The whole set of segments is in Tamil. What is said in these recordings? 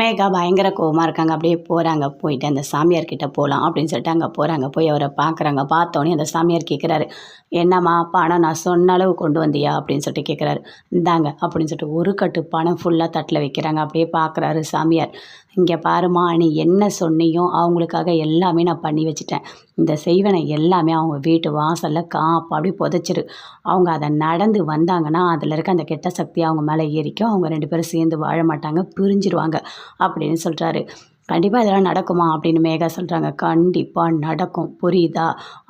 மேகா பயங்கர கோவமாக இருக்காங்க. அப்படியே போகிறாங்க போயிட்டு அந்த சாமியார்கிட்ட போகலாம் அப்படின்னு சொல்லிட்டு அங்கே போகிறாங்க போய் அவரை பார்க்குறாங்க பார்த்தோன்னே அந்த சாமியார் கேட்குறாரு என்னம்மா பணம் நான் சொன்ன அளவு கொண்டு வந்தியா? அப்படின்னு சொல்லிட்டு கேட்குறாரு இந்தாங்க அப்படின்னு சொல்லிட்டு ஒரு கட்டு பணம் ஃபுல்லாக தட்டில் வைக்கிறாங்க. அப்படியே பார்க்குறாரு சாமியார். இங்கே பாருமா நீ என்ன சொன்னியோ அவங்களுக்காக எல்லாமே நான் பண்ணி வச்சுட்டேன். இந்த செய்வனை எல்லாமே அவங்க வீட்டு வாசலில் காப்பு அப்படி புதைச்சிரு. அவங்க அதை நடந்து வந்தாங்கன்னா அதில் இருக்க அந்த கெட்ட சக்தி அவங்க மேலே ஏறிக்கும். அவங்க ரெண்டு பேரும் சேர்ந்து வாழ மாட்டாங்க. பிரிஞ்சிருவாங்க. அப்படின்னு சொல்கிறாரு கண்டிப்பாக இதெல்லாம் நடக்குமா அப்படின்னு மேகா சொல்கிறாங்க கண்டிப்பாக நடக்கும். புரியுதா?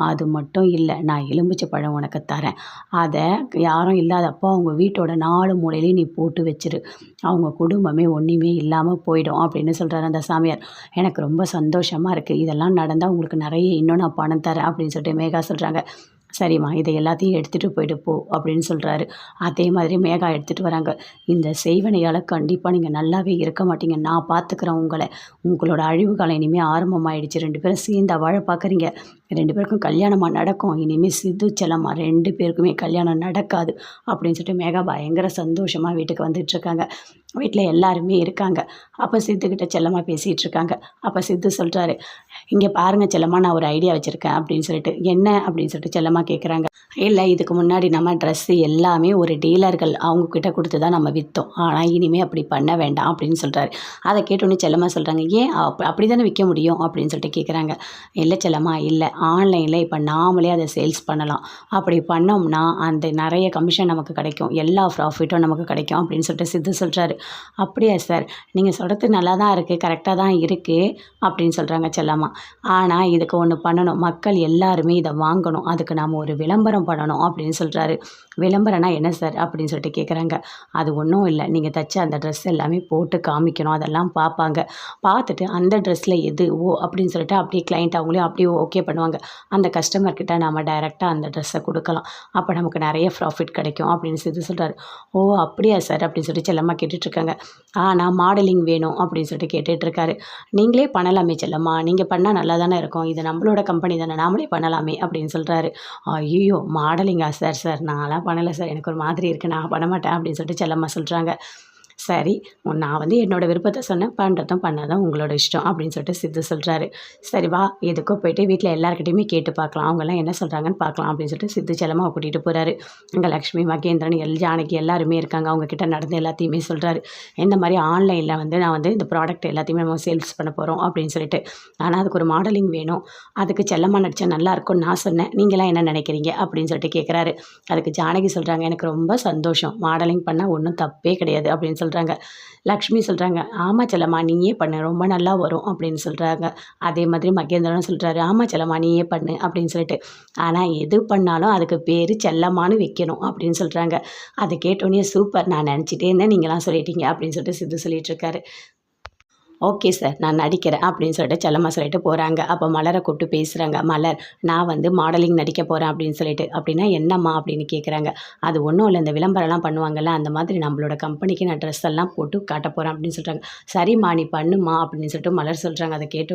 அது மட்டும் இல்லை நான் எலும்பிச்சை பழம் உனக்கு தரேன். அதை யாரும் இல்லாதப்போ அவங்க வீட்டோட நாலு மூலையிலையும் நீ போட்டு வச்சிரு. அவங்க குடும்பமே ஒன்றுமே இல்லாமல் போயிடும் அப்படின்னு சொல்கிறாரு அந்த சாமியார். எனக்கு ரொம்ப சந்தோஷமாக இருக்குது இதெல்லாம் நடந்தால் உங்களுக்கு நிறைய இன்னும் நான் பணம் தரேன் அப்படின்னு சொல்லிட்டு மேகா சொல்கிறாங்க சரிம்மா இதை எல்லாத்தையும் எடுத்துகிட்டு போயிட்டு போ அப்படின்னு சொல்கிறாரு அதே மாதிரி மேகா எடுத்துகிட்டு வராங்க. இந்த செய்வனையால் கண்டிப்பாக நீங்கள் நல்லாவே இருக்க மாட்டீங்க. நான் பார்த்துக்குறேன் உங்களை. உங்களோட அழிவு காலம் இனிமேல் ஆரம்பமாயிடுச்சு. ரெண்டு பேரும் சேர்ந்து வாழ பார்க்குறீங்க ரெண்டு பேருக்கும் கல்யாணமாக நடக்கும். இனிமேல் சித்து செல்லம்மா ரெண்டு பேருக்குமே கல்யாணம் நடக்காது அப்படின்னு சொல்லிட்டு மேகா பயங்கர சந்தோஷமாக வீட்டுக்கு வந்துட்டுருக்காங்க வீட்டில் எல்லாருமே இருக்காங்க. அப்போ சித்துக்கிட்ட செல்லமாக பேசிகிட்டு இருக்காங்க. அப்போ சித்து சொல்கிறாரு இங்கே பாருங்கள் செல்லம்மா நான் ஒரு ஐடியா வச்சுருக்கேன் அப்படின்னு சொல்லிட்டு என்ன? அப்படின்னு சொல்லிட்டு செல்லம்மா கேட்குறாங்க இல்லை இதுக்கு முன்னாடி நம்ம ட்ரெஸ்ஸு எல்லாமே ஒரு டீலர்கள் அவங்கக்கிட்ட கொடுத்து தான் நம்ம விற்றோம் ஆனால் இனிமேல் அப்படி பண்ண வேண்டாம் அப்படின்னு சொல்கிறாரு அதை கேட்டோன்னே செல்லம்மா சொல்கிறாங்க ஏன் அப் அப்படி தானே விற்க முடியும்? அப்படின்னு சொல்லிட்டு கேட்குறாங்க இல்லை செல்லம்மா இல்லை. ஆன்லைனில் இப்போ நாமளே அதை சேல்ஸ் பண்ணலாம். அப்படி பண்ணோம்னா அந்த நிறைய கமிஷன் நமக்கு கிடைக்கும். எல்லா ப்ராஃபிட்டும் நமக்கு கிடைக்கும் அப்படின்னு சொல்லிட்டு சித்து சொல்கிறாரு அப்படியா சார் நீங்கள் சொல்கிறது நல்லா தான் இருக்குது கரெக்டாக தான் இருக்குது அப்படின்னு சொல்கிறாங்க செல்லம்மா. ஆனால் இதுக்கு ஒன்று பண்ணணும். மக்கள் எல்லாருமே இதை வாங்கணும். அதுக்கு நாம் ஒரு விளம்பரம் பண்ணணும் அப்படின்னு சொல்கிறாரு விளம்பரம்னா என்ன சார்? அப்படின்னு சொல்லிட்டு கேட்குறாங்க அது ஒன்றும் இல்லை. நீங்கள் தைச்ச அந்த ட்ரெஸ் எல்லாமே போட்டு காமிக்கணும். அதெல்லாம் பார்ப்பாங்க பார்த்துட்டு அந்த ட்ரெஸ்ஸில் எது ஓ அப்படின்னு சொல்லிட்டு அப்படியே கிளைண்ட் அவங்களே அப்படியே ஓகே பண்ணுவாங்க. அந்த கஸ்டமர்கிட்ட நம்ம டைரெக்டாக அந்த ட்ரெஸ்ஸை கொடுக்கலாம். அப்போ நமக்கு நிறைய ப்ராஃபிட் கிடைக்கும் அப்படின்னு சொல்லி சொல்கிறாரு ஓ அப்படியா சார்? அப்படின்னு சொல்லிட்டு செல்லம்மா கேட்டுட்ருக்காங்க. ஆனால் மாடலிங் வேணும் அப்படின்னு சொல்லிட்டு கேட்டுட்ருக்காரு. நீங்களே பண்ணலாமே செல்லம்மா. நீங்கள் பண்ண பண்ணால் நல்லா தானே இருக்கும். இது நம்மளோட கம்பெனி தானே நாமளே பண்ணலாமே அப்படின்னு சொல்கிறாரு ஐயோ மாடலிங்கா சார் சார் நான்லாம் பண்ணலை சார். எனக்கு ஒரு மாதிரி இருக்குது நான் பண்ண மாட்டேன் அப்படின்னு சொல்லிட்டு செல்லம்மா சொல்கிறாங்க சரி நான் வந்து என்னோடய விருப்பத்தை சொன்னேன் பண்ணுறதும் பண்ணாதான் உங்களோட இஷ்டம் அப்படின்னு சொல்லிட்டு சித்து சொல்கிறாரு சரி வா எதுக்கோ போயிட்டு வீட்டில் எல்லாருக்கிட்டையுமே கேட்டு பார்க்கலாம். அவங்கெல்லாம் என்ன சொல்கிறாங்கன்னு பார்க்கலாம் அப்படின்னு சொல்லிட்டு சித்து செல்லமாக கூட்டிகிட்டு போகிறாரு அங்கே லக்ஷ்மி மகேந்திரன் எல் ஜானகி எல்லாருமே இருக்காங்க. அவங்கக்கிட்ட நடந்து எல்லாத்தையுமே சொல்கிறாரு இந்த மாதிரி ஆன்லைனில் வந்து நான் வந்து இந்த ப்ராடக்ட் எல்லாத்தையுமே நம்ம சேல்ஸ் பண்ண போகிறோம் அப்படின்னு சொல்லிட்டு. ஆனால் அதுக்கு ஒரு மாடலிங் வேணும். அதுக்கு செல்லமாக நடித்தா நல்லா இருக்கும்னு நான் சொன்னேன். நீங்களாம் என்ன நினைக்கிறீங்க? அப்படின்னு சொல்லிட்டு கேட்குறாரு அதுக்கு ஜானகி சொல்கிறாங்க எனக்கு ரொம்ப சந்தோஷம். மாடலிங் பண்ணால் ஒன்றும் தப்பே கிடையாது அப்படின்னு சொல்கிறாங்க லக்ஷ்மி சொல்கிறாங்க ஆமாம் செல்லம்மா நீயே பண்ணு ரொம்ப நல்லா வரும் அப்படின்னு சொல்கிறாங்க அதே மாதிரி மகேந்திரனும் சொல்கிறாரு ஆமாம் செல்லம்மா நீயே பண்ணு அப்படின்னு சொல்லிட்டு. ஆனால் எது பண்ணாலும் அதுக்கு பேர் செல்லம்மான்னு வைக்கணும் அப்படின்னு சொல்கிறாங்க அதை கேட்டோடனே சூப்பர் நான் நினச்சிட்டே இருந்தேன் நீங்களாம் சொல்லிட்டீங்க அப்படின்னு சொல்லிட்டு சித்து சொல்லிட்டு இருக்காரு. ஓகே சார் நான் நடிக்கிறேன் அப்படின்னு சொல்லிட்டு செல்லம்மா சொல்லிட்டு போகிறாங்க அப்போ மலரை கூப்பிட்டு பேசுகிறாங்க மலர் நான் வந்து மாடலிங் நடிக்க போகிறேன் அப்படின்னு சொல்லிட்டு. அப்படின்னா என்னம்மா அப்படின்னு கேட்குறாங்க அது ஒன்றும் இல்லை இந்த விளம்பரம்லாம் பண்ணுவாங்கல்ல அந்த மாதிரி நம்மளோட கம்பெனிக்கு நான் ட்ரெஸ் எல்லாம் போட்டு காட்ட போகிறேன் அப்படின்னு சொல்கிறாங்க சரிம்மா நீ பண்ணுமா அப்படின்னு சொல்லிட்டு மலர் சொல்கிறாங்க அதை கேட்டு